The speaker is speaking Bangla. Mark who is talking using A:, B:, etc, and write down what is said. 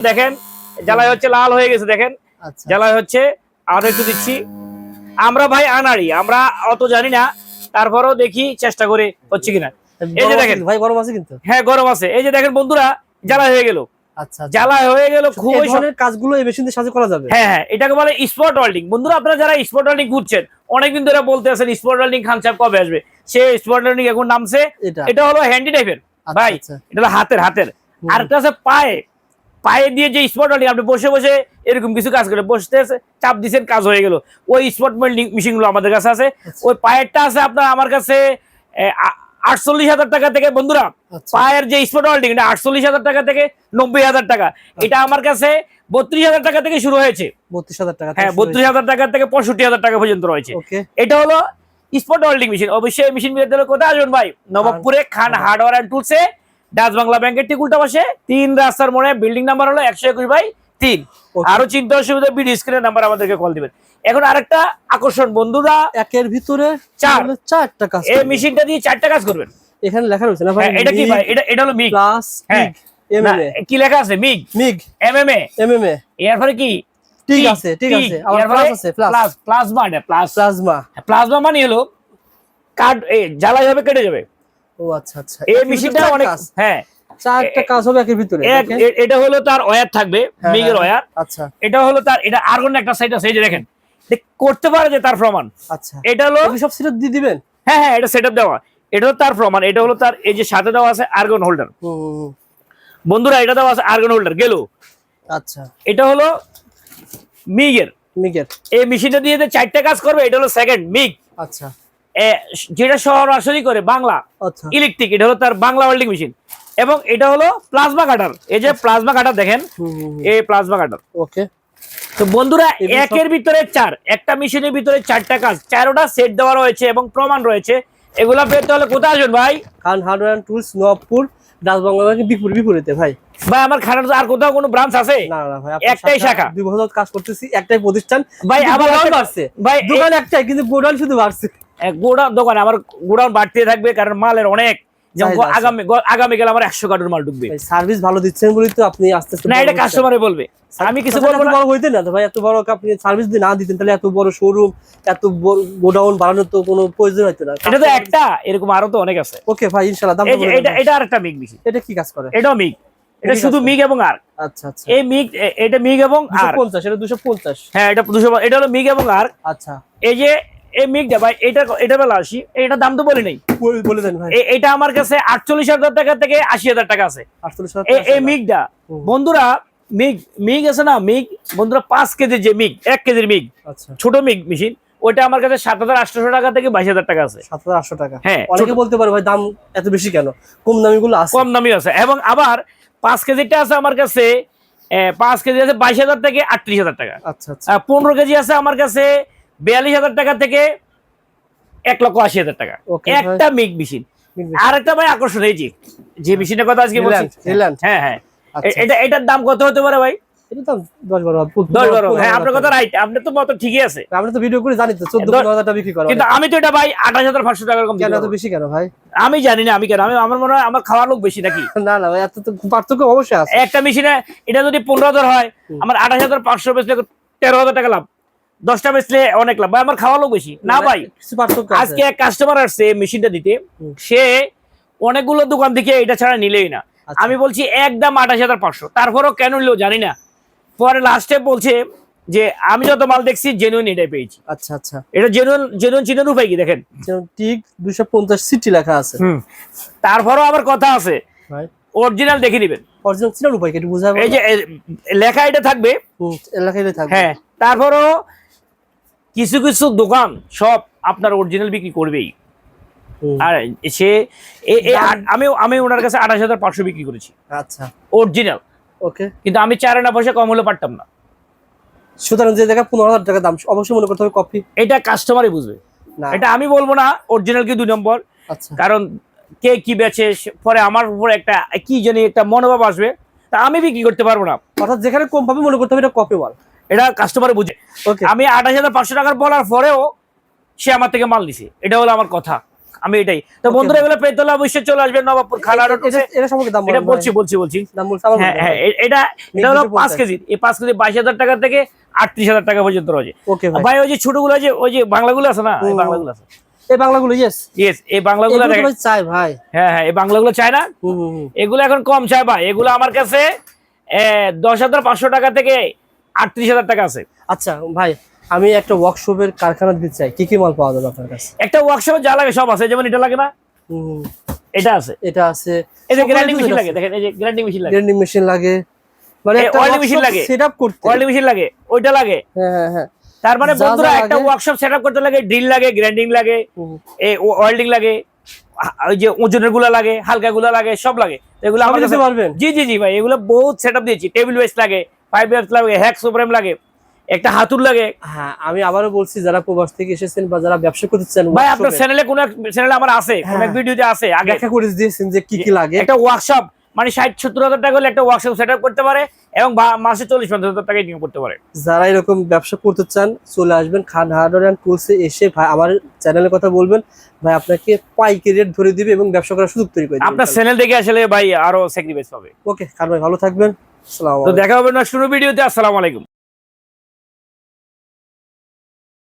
A: দেখেন জ্বালায় হচ্ছে লাল হয়ে গেছে দেখেন।
B: আচ্ছা।
A: জ্বালায় হচ্ছে আর একটু দিচ্ছি। আমরা ভাই আনাড়ি আমরা অত জানি না তারপরেও দেখি চেষ্টা করে হচ্ছে কিনা। এই যে দেখেন।
B: ভাই গরম আছে কিন্তু?
A: হ্যাঁ গরম আছে। এই যে দেখেন বন্ধুরা জ্বালায় হয়ে গেল।
B: আচ্ছা আচ্ছা।
A: হয়ে গেল খুবই
B: ধরনের কাজগুলো এই মেশিন দিয়ে সাহায্য করা যাবে?
A: হ্যাঁ হ্যাঁ এটাকে বলে স্পট ওয়েল্ডিং বন্ধুরা আপনারা যারা স্পট ওয়েল্ডিং ঘুরছেন অনেকদিন ধরে বলতে আছেন স্পট ওয়েল্ডিং খান সাহেব কবে আসবে? সে স্পট ওয়েল্ডিং এখন নামছে।
B: এটা।
A: হলো হ্যান্ডি টাইপের ভাই। এটা হলো হাতের হাতের।
B: হুম।
A: আরেকটা আছে পায়ে। পায়ে দিয়ে যে স্পট ওয়েল্ডিং আপনি বসে বসে এরকম কিছু কাজ করে বসতে আছে, চাপ দিচ্ছেন কাজ হয়ে গেল। ওই স্পট ওয়েল্ডিং মেশিনগুলো আমাদের কাছে আছে।
B: আচ্ছা।
A: ওই পায়েরটা আছে আপনার আমার কাছে আটচল্লিশ হাজার টাকা থেকে বন্ধুরা
B: আচ্ছা।
A: পায়ের যে স্পট ওয়েল্ডিং এটা আটচল্লিশ হাজার টাকা থেকে নব্বই হাজার টাকা। এটা আমার কাছে বত্রিশ হাজার টাকা থেকে শুরু হয়েছে।
B: বত্রিশ হাজার টাকা
A: হ্যাঁ বত্রিশ হাজার টাকা থেকে পঁয়ষট্টি হাজার টাকা পর্যন্ত রয়েছে। এটা হলো স্পট ওয়েল্ডিং মেশিন অবশ্যই মেশিন বিরোধী কোথায় আসবেন ভাই? নবাবপুরে খান হার্ডওয়ার অ্যান্ড টুলসে ডাচ বাংলা ব্যাংকের ঠিক উল্টা পাশে তিন রাস্তার মোড়ে বিল্ডিং নাম্বার হলো একশো একুশ বাই তিন. আরও চিন্তা অসুবিধা বিডি স্ক্রিনের নাম্বার আমাদেরকে কল দিবেন। এখন আরেকটা আকর্ষণ বন্ধুরা
B: একের ভিতরে
A: চার।
B: চারটা কাজ
A: এই মেশিনটা দিয়ে চারটা কাজ করবেন।
B: এখানে লেখা রয়েছে না ভাই?
A: হ্যাঁ, এটা কি ভাই? এটা এটা হলো মিগ।
B: প্লাস
A: হ্যাঁ।
B: মিগ এমএমএ
A: কি লেখা আছে? মিগ।
B: মিগ।
A: এমএমএ
B: এমএমএ
A: এরপরে কি?
B: ঠিক আছে ঠিক আছে। আবার প্লাস আছে প্লাস
A: প্লাস প্লাজমা এটা প্লাস
B: প্লাজমা
A: প্লাজমা মানে হলো কাট জ্বালা যাবে কেটে যাবে।
B: ও আচ্ছা আচ্ছা।
A: এই মেশিনটা অনেক হ্যাঁ।
B: চারটা কাজ হবে একের ভিতরে
A: এটা হলো তার ওয়্যার থাকবে
B: হ্যাঁ,
A: মিগের
B: হ্যাঁ,
A: ওয়্যার
B: আচ্ছা।
A: এটা হলো তার এটা আর্গন একটা সাইড আছে এই যে দেখেন। করতে পারে যে তার প্রমাণ।
B: আচ্ছা।
A: এটা হলো
B: সব সিট দিয়ে দিবেন?
A: হ্যাঁ হ্যাঁ এটা সেটআপ দেওয়া। এটা হলো তার প্রমাণ এটা হলো তার এই যে সাথে দেওয়া আছে আর্গন হোল্ডার। বন্ধুরা এটা দেওয়া আছে আর্গন হোল্ডার গেল?
B: আচ্ছা।
A: এটা হলো মিগের
B: মিগের
A: এই মেশিনটা দিয়ে যে চারটা কাজ করবে এটা হলো সেকেন্ড মিগ।
B: আচ্ছা।
A: যেটা সরাসরি করে বাংলা।
B: আচ্ছা।
A: ইলেকট্রিক এটা হলো তার বাংলা ওয়েল্ডিং মেশিন। এবং এটা হলো প্লাজমা কাটার। এই যে প্লাজমা কাটার দেখেন। এই প্লাজমা কাটার।
B: ওকে।
A: তো বন্ধুরা একের ভিতরে চার একটা মেশিনের ভিতরে চারটা কাজ। চারোটা সেট দেওয়া রয়েছে এবং প্রমাণ রয়েছে। এগুলা পেতে হলে কোথায় আসবেন ভাই?
B: খান হার্ডওয়্যার টুলস নবাবপুর ডাচবাংলা ব্যাংকের বিপরীত বিপরীতে ভাই।
A: ভাই আমার খানার আর কোথাও কোনো ব্রাঞ্চ আছে?
B: না না ভাই
A: একটাই শাখা।
B: দুই বছর কাজ করতেছি একটাই প্রতিষ্ঠান।
A: ভাই আবার
B: বাড়ছে।
A: ভাই
B: দোকান একটাই কিন্তু গোডাউন শুধু বাড়ছে।
A: গোডাউন দোকান আমার গোডাউন বাড়তে থাকবে কারণ মালের অনেক। যেমন
B: চাহিদা আছে।
A: আগামী আগামীকাল আমার একশো কার্টুন মাল ঢুকবে।
B: সার্ভিস ভালো দিচ্ছেন বলেই তো আপনি আস্তে আস্তে
A: না এটা কাস্টমারে বলবে। আমি কিছু
B: তাহলে
A: বলব না।
B: বড় না ভাই এত বড় আপনি সার্ভিস দিয়ে না দিতেন তাহলে এত বড় শোরুম এত গোডাউন বাড়ানোর তো কোনো প্রয়োজন হতো না।
A: এটা তো একটা এরকম আরও তো অনেক আছে।
B: ওকে ভাই ইনশাআল্লাহ দাম
A: এটা এটা আরেকটা
B: এটা কি কাজ করে?
A: এটাও এটা শুধু
B: কাজ
A: মিগ এবং আর
B: আচ্ছা আচ্ছা।
A: এই মিগ এটা মিগ এবং আর
B: 250 এটা 250
A: হ্যাঁ এটা দুশো এটা হলো মিগ এবং আর
B: আচ্ছা।
A: এই যে এই মিগটা ভাই এটা এটা বেলা আসি এটার দাম তো বলি নাই।
B: বলে- বলে দেন ভাই।
A: এটা আমার কাছে আটচল্লিশ হাজার টাকা থেকে আশি হাজার টাকা আছে।
B: 48
A: এই- মিগটা বন্ধুরা মিগ মিগ আছে না মিগ বন্ধুরা পাঁচ কেজির যে মিগ এক কেজির মিগ
B: আচ্ছা।
A: ছোট মিগ মেশিন ওইটা আমার কাছে সাত হাজার আটশো টাকা থেকে বাইশ হাজার টাকা আছে।
B: 7800 টাকা।
A: হ্যাঁ
B: অনেকে বলতে পারে ভাই দাম এত বেশি কেন? কম দামি গুলো আছে।
A: কম দামি আছে। এবং আবার পাঁচ কেজিটা আছে আমার কাছে পাঁচ কেজি আছে বাইশ হাজার থেকে আটত্রিশ হাজার টাকা।
B: আচ্ছা আচ্ছা।
A: পনেরো কেজি আছে আমার কাছে বিয়াল্লিশ হাজার টাকা থেকে এক লক্ষ আশি হাজার টাকা। একটা মিক মেশিন। আর একটা ভাই আকর্ষণ এই যে যে মেশিনের কথা আজকে বলছি। হ্যাঁ হ্যাঁ।
B: আচ্ছা।
A: এটা এটার দাম কত হতে পারে ভাই?
B: এটা তো 10 12
A: দশ বারো হ্যাঁ আপনার কথা রাইট আপনার তো মত ঠিকই আছে।
B: আমরা তো ভিডিও করে জানি তো 14 15000 টাকা বিক্রি করা
A: কিন্তু আমি তো এটা ভাই
B: কেন এত বেশি কেন ভাই?
A: আমি জানি না আমি কেন? আমি আমার মনে হয় আমার খাওয়ার লোক বেশি নাকি?
B: না না ভাই এত তো পার্থক্য অবশ্যই আছে।
A: একটা মেশিনে এটা যদি হয় আমার বেচলে টাকা লাভ। দশটা বেচলে অনেক লাভ। ভাই আমার খাওয়া লোক বেশি। না ভাই আজকে এক কাস্টমার আসছে মেশিনটা দিতে। সে অনেকগুলো দোকান থেকে এটা ছাড়া নিলেই না।
B: আচ্ছা।
A: আমি বলছি একদম আঠাশ হাজার পাঁচশো। তারপরেও কেন নিলো জানি না। পরে লাস্টে বলছে যে আমি যত মাল দেখছি জেনুইন এটাই পেয়েছি।
B: আচ্ছা আচ্ছা।
A: এটা জেনুইন জেনুইন চিনের উপায় কি দেখেন?
B: ঠিক টিক 250 সিটি লেখা আছে।
A: তারপরেও আবার কথা আছে।
B: ভাই।
A: অরিজিনাল দেখে নেবেন।
B: অরিজিনাল চিনার উপায় কি বুঝাবো
A: এই যে লেখা এটা থাকবে।
B: লেখা এটা থাকবে।
A: হ্যাঁ তারপরও কিছু কিছু দোকান সব আপনার অরিজিনাল বিক্রি করবেই। আর সে আমি আমি ওনার কাছে আঠাশ হাজার পাঁচশো বিক্রি করেছি।
B: আচ্ছা।
A: অরিজিনাল
B: ওকে
A: কিন্তু আমি চার আনা পয়সা কম হলে পারতাম না।
B: সুতরাং যে জায়গা পনেরো হাজার টাকা দাম অবশ্যই মনে করতে হবে কপি
A: এটা কাস্টমারই বুঝবে।
B: না।
A: এটা আমি বলব না অরিজিনাল কি দুই নম্বর।
B: আচ্ছা।
A: কারণ কে কি বেচে পরে আমার উপরে একটা কি জানি একটা মনোভাব আসবে। তা আমি বিক্রি করতে পারব না।
B: অর্থাৎ যেখানে কম পাবে মনে করতে হবে এটা কপি মাল
A: এটা কাস্টমার বুঝে।
B: ওকে
A: আমি আঠাশ হাজার পাঁচশো টাকার বলার পরেও সে আমার থেকে মাল নিছে। এটা হলো আমার কথা। আমি এটাই। তো বন্ধুরা এগুলো পেতে হলে অবশ্যই চলে আসবেন নবাবপুর খালা
B: এটা- এটা- এটা সম্পর্কে দাম
A: এটা বলছি বলছি বলছি। হ্যাঁ হ্যাঁ এটা এটা হলো পাঁচ কেজি। এই পাঁচ কেজি বাইশ হাজার টাকা থেকে আটত্রিশ হাজার টাকা পর্যন্ত রয়েছে।
B: ভাই।
A: ওই যে ছোটগুলো যে ওই যে বাংলাগুলো আছে না। বাংলাগুলো আছে।
B: এই বাংলাগুলো ইয়েস
A: ইয়েস এই বাংলাগুলো
B: চাই ভাই।
A: হ্যাঁ হ্যাঁ এই বাংলাগুলো চায় না। এগুলো এখন কম চায় ভাই। এগুলো আমার কাছে দশ হাজার পাঁচশো টাকা থেকে আটত্রিশ হাজার টাকা আছে।
B: আচ্ছা ভাই। আমি একটা ওয়ার্কশপের কারখানা দিতে চাই। কি কি মাল পাওয়া যাবে আপনার কাছে?
A: একটা ওয়ার্কশপে যা লাগে সব আছে যেমন এটা লাগে না। এটা আছে।
B: এটা আছে।
A: এই যে গ্রাইন্ডিং মেশিন লাগে দেখেন এই যে গ্রাইন্ডিং মেশিন লাগে।
B: গ্রাইন্ডিং মেশিন লাগে। মানে একটা
A: machine
B: ওয়ার্কশপ
A: লাগে।
B: সেটআপ করতে।
A: ওয়েল্ডিং মেশিন লাগে ওইটা লাগে।
B: হ্যাঁ হ্যাঁ হ্যাঁ।
A: তার মানে বন্ধুরা একটা ওয়ার্কশপ সেটআপ করতে লাগে ড্রিল লাগে গ্রাইন্ডিং লাগে। এই ওয়েল্ডিং লাগে ওই যে ওজনেরগুলা লাগে হালকা গুলা লাগে সব লাগে। এগুলো কাছে
B: পারবেন।
A: জি জি জি ভাই এগুলো বহুত সেটআপ দিয়েছি। টেবিল বেস লাগে ফাইভ বেস লাগে হ্যাক ফ্রেম লাগে। একটা হাতুর লাগে।
B: হ্যাঁ আমি আবারও বলছি যারা প্রবাস থেকে এসেছেন বা যারা ব্যবসা করতে চান
A: ভাই আপনার চ্যানেলে কোন চ্যানেলে আমার আছে কোন
B: হ্যাঁ।
A: এক ভিডিওতে আছে আগে
B: ব্যাখ্যা করে দিয়েছেন যে কি কি লাগে।
A: একটা ওয়ার্কশপ মানে ষাট সত্তর হাজার টাকা হলে একটা ওয়ার্কশপ সেটআপ করতে পারে এবং মাসে চল্লিশ পঞ্চাশ হাজার টাকা ইনকাম করতে পারে।
B: যারা এরকম ব্যবসা করতে চান চলে আসবেন খান হার্ডওয়্যার অ্যান্ড টুলসে এসে ভাই আমার চ্যানেলের কথা বলবেন ভাই আপনাকে পাইকারি রেট ধরে দিবে এবং ব্যবসা করার সুযোগ তৈরি করে
A: আপনার চ্যানেল দেখে আসলে ভাই আরও স্যাক্রিফাইস পাবে।
B: ওকে খান ভাই ভালো থাকবেন। আসসালামু
A: তো দেখা হবে নেক্সট ভিডিওতে আসসালামু আলাইকুম।